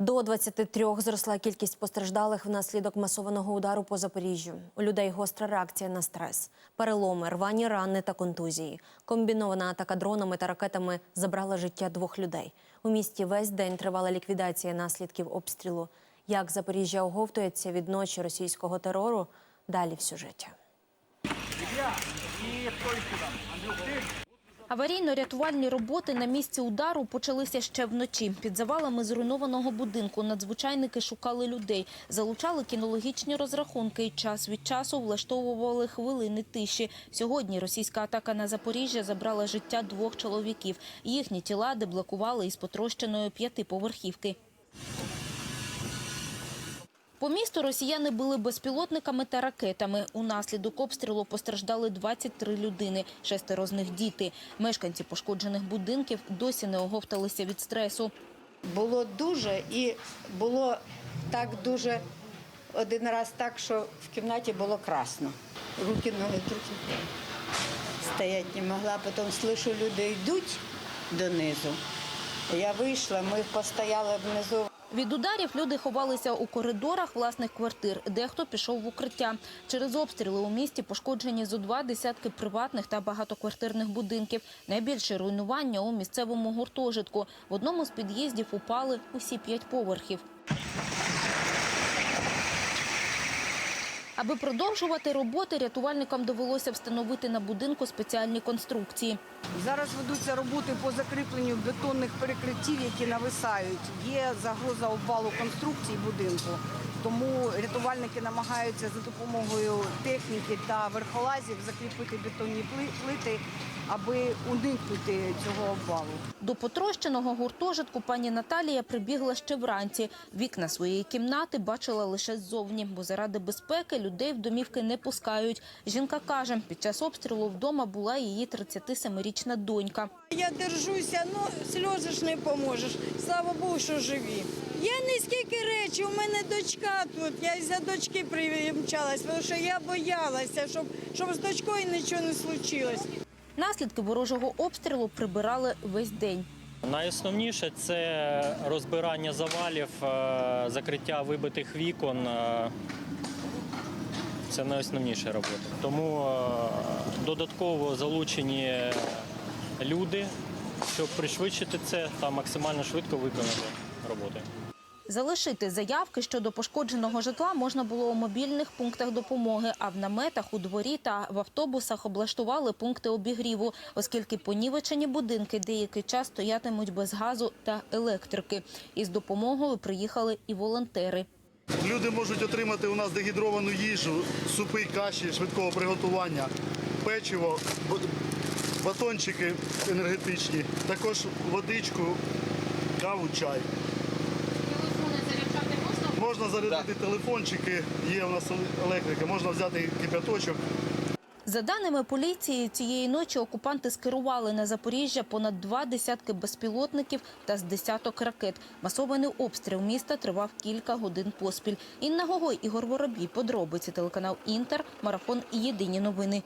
До 23 зросла кількість постраждалих внаслідок масованого удару по Запоріжжю. У людей гостра реакція на стрес, переломи, рвані рани та контузії. Комбінована атака дронами та ракетами забрала життя двох людей. У місті весь день тривала ліквідація наслідків обстрілу. Як Запоріжжя оговтується від ночі російського терору? Далі в сюжеті. Аварійно-рятувальні роботи на місці удару почалися ще вночі. Під завалами зруйнованого будинку надзвичайники шукали людей, залучали кінологічні розрахунки і час від часу влаштовували хвилини тиші. Сьогодні російська атака на Запоріжжя забрала життя двох чоловіків. Їхні тіла деблокували із потрощеної п'ятиповерхівки. По місту росіяни били безпілотниками та ракетами. Унаслідок обстрілу постраждали 23 людини, шестеро з них діти. Мешканці пошкоджених будинків досі не оговталися від стресу. Було дуже і було так дуже один раз так, що в кімнаті було красно. Руки, ноги трусять. Стоять не могла, потім слышу, люди йдуть донизу. Я вийшла, ми постояли внизу. Від ударів люди ховалися у коридорах власних квартир. Дехто пішов в укриття. Через обстріли у місті пошкоджені зо два десятки приватних та багатоквартирних будинків. Найбільше руйнування у місцевому гуртожитку. В одному з під'їздів упали усі п'ять поверхів. Аби продовжувати роботи, рятувальникам довелося встановити на будинку спеціальні конструкції. Зараз ведуться роботи по закріпленню бетонних перекриттів, які нависають. Є загроза обвалу конструкції будинку, тому рятувальники намагаються за допомогою техніки та верхолазів закріпити бетонні плити, аби уникнути цього обвалу. До потрощеного гуртожитку пані Наталія прибігла ще вранці. Вікна своєї кімнати бачила лише ззовні, бо заради безпеки людей в домівки не пускають. Жінка каже, під час обстрілу вдома була її 37-річна донька. Я держуся, ну сльози ж не поможеш. Слава Богу, що живі. Я не скільки речі, у мене дочка тут. Я із-за дочки примчалась, тому що я боялася, щоб, щоб з дочкою нічого не случилось. Наслідки ворожого обстрілу прибирали весь день. Найосновніше це розбирання завалів, е, закриття вибитих вікон. е, Це найосновніша робота. Тому е, додатково залучені люди, щоб пришвидшити це та максимально швидко виконати роботи. Залишити заявки щодо пошкодженого житла можна було у мобільних пунктах допомоги, а в наметах у дворі та в автобусах облаштували пункти обігріву, оскільки понівечені будинки деякий час стоятимуть без газу та електрики. Із допомогою приїхали і волонтери. Люди можуть отримати у нас дегідровану їжу, супи, каші швидкого приготування, печиво, батончики енергетичні, також водичку, каву, чай. Можна зарядити телефончики, є у нас електрика, можна взяти кипяточок. За даними поліції, цієї ночі окупанти скерували на Запоріжжя понад два десятки безпілотників та з десяток ракет. Масований обстріл міста тривав кілька годин поспіль. Інна Гогой, Ігор Воробій, подробиці телеканал Інтер, марафон і єдині новини.